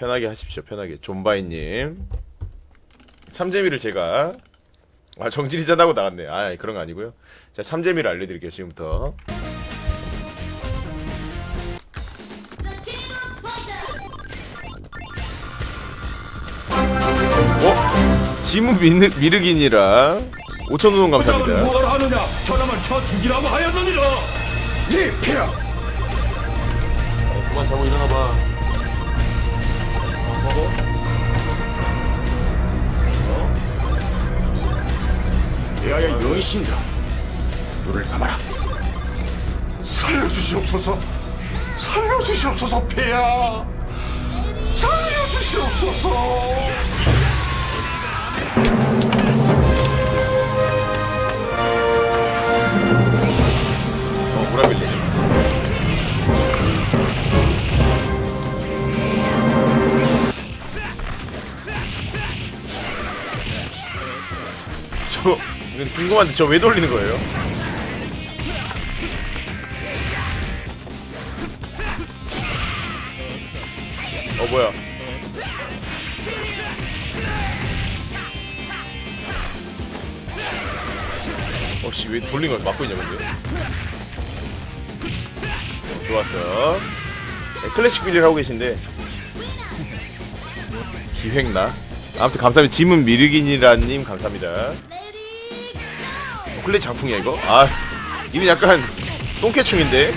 편하게 하십시오. 편하게. 존바이님. 참재미를 제가 아 정질이 짜다고 나갔네. 아 그런 거 아니고요. 자 참재미를 알려드릴게요 지금부터. 어? 지무 미르, 미르긴이라. 5천 원 감사합니다. 뭘 하느냐? 저놈은 저 죽이라고 하였느니라. 이 폐하. 그만 자고 일어나봐 영이신다. 눈을 감아라. 살려주시옵소서. 살려주시옵소서 폐하. 살려주시옵소서. 저 궁금한데 저 왜 돌리는 거예요? 어 뭐야? 어씨 왜 돌린 걸 막고 있냐 근데? 어, 좋았어 네, 클래식 빌리를 하고 계신데. 기획나? 아무튼 감사합니다. 짐은 미르긴이라님 감사합니다 어, 클래식 장풍이야 이거? 아 이는 약간 똥개충인데?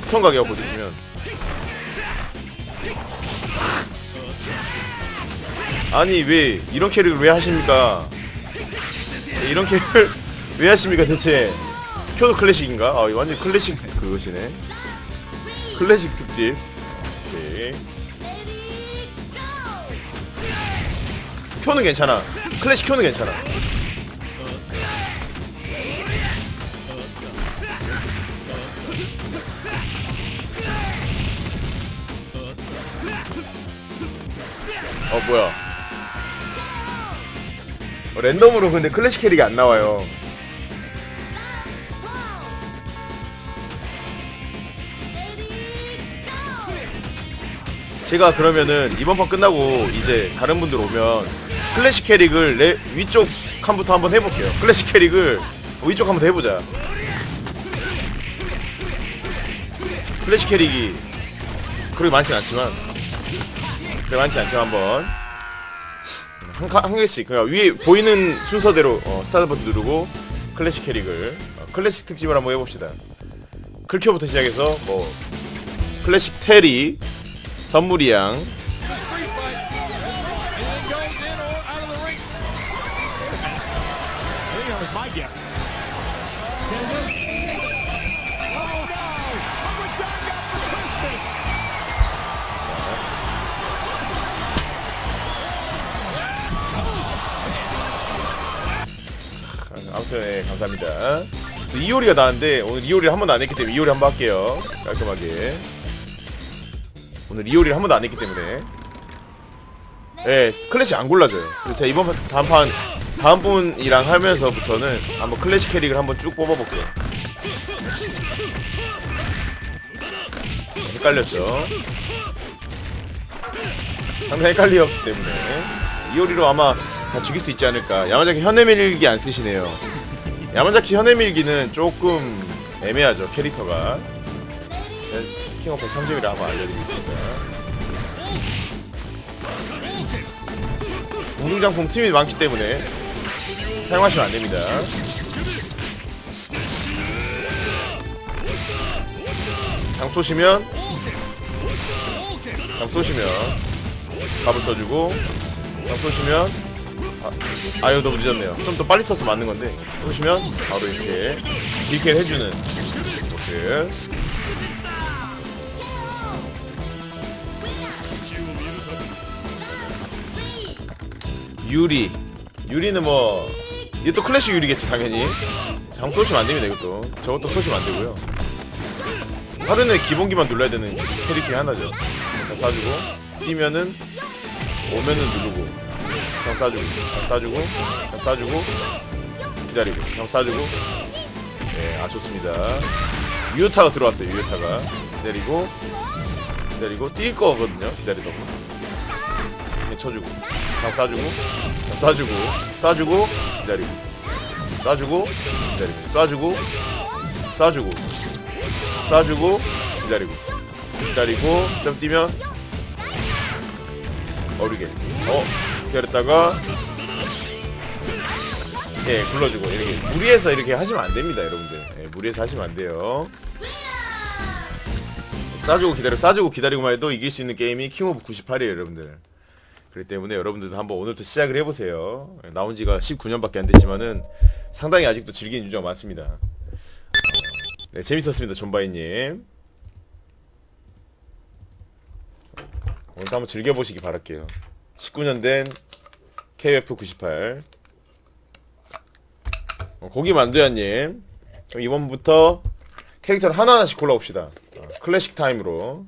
스톤 가게가 곧 있으면. 아니 왜 이런 캐릭을 왜 하십니까? 네, 이런 캐릭을 왜 하십니까 대체? 표도 클래식인가? 아 완전 클래식 그것이네. 클래식 특집. 오케이 표는 괜찮아. 클래식 표는 괜찮아. 어 뭐야? 어, 랜덤으로 근데 클래식 캐릭이 안 나와요. 제가 그러면은 이번 판 끝나고 이제 다른 분들 오면 클래식 캐릭을 레, 위쪽 칸부터 한번 해볼게요. 클래식 캐릭을 위쪽 한번 해보자. 클래식 캐릭이 그렇게 많진 않지만 그렇게 많진 않지만 한번. 한, 칸- 한 개씩. 그러니까 위에 보이는 순서대로 어, 스타트 버튼 누르고 클래식 캐릭을 어, 클래식 특집을 한번 해봅시다. 클큐부터 시작해서 뭐 클래식 테리 선물이양 아무튼 네, 감사합니다. 이효리가 나왔는데 오늘 이효리를 한 번도 안 했기 때문에 이효리 한 번 할게요. 깔끔하게. 오늘 이효리를 한 번도 안 했기 때문에. 예, 클래식 안 골라져요. 그래서 제가 이번 판, 다음 판 다음 분이랑 하면서부터는 한번 클래식 캐릭을 한번 쭉 뽑아볼게요. 헷갈렸죠? 상당히 헷갈렸기 때문에 이효리로 아마 다 죽일 수 있지 않을까. 야마자키 현해밀기 안 쓰시네요. 야마자키 현해밀기는 조금 애매하죠 캐릭터가. 제가 킹오프 참점이라 한번 알려드리겠습니다. 공중장품 팀이 많기 때문에 사용하시면 안 됩니다. 장 쏘시면 장 쏘시면 밥을 써주고 장 쏘시면 아, 아유 너무 늦었네요. 좀 더 빨리 써서 맞는 건데 쏘시면 바로 이렇게 딜캐를 해주는 모습. 유리. 유리는 뭐 이것도 클래식 유리겠지 당연히. 장 쏘시면 안 됩니다 이것도. 저것도 쏘시면 안 되고요. 하루는 기본기만 눌러야 되는 캐릭 중에 하나죠. 장 쏴주고 뛰면은 오면은 누르고 장 쏴주고 장 쏴주고 장 쏴주고 기다리고 장 쏴주고. 네아 좋습니다. 유효타가 들어왔어요 유효타가. 기다리고 기다리고 뛸 거거든요 기다리다가 그냥 쳐주고. 다 쏴주고 다 쏴주고 쏴주고 기다리고. 쏴주고 기다리고. 쏴주고 쏴주고. 쏴주고 기다리고. 기다리고 좀 뛰면. 어리게. 어 기다렸다가. 예 굴러주고. 이렇게. 무리해서 이렇게 하시면 안 됩니다 여러분들. 예, 무리해서 하시면 안 돼요. 쏴주고 기다려 쏴주고 기다리고만 해도 이길 수 있는 게임이 킹 오브 98이에요 여러분들 그렇기 때문에 여러분들도 한번 오늘부터 시작을 해보세요. 예, 나온 지가 19년밖에 안 됐지만은 상당히 아직도 즐기는 유저가 많습니다. 네 재밌었습니다 존바이님. 오늘도 한번 즐겨보시기 바랄게요. 19년 된 KF98 어, 고기 만두야님. 이번부터 캐릭터를 하나하나씩 골라봅시다. 어, 클래식 타임으로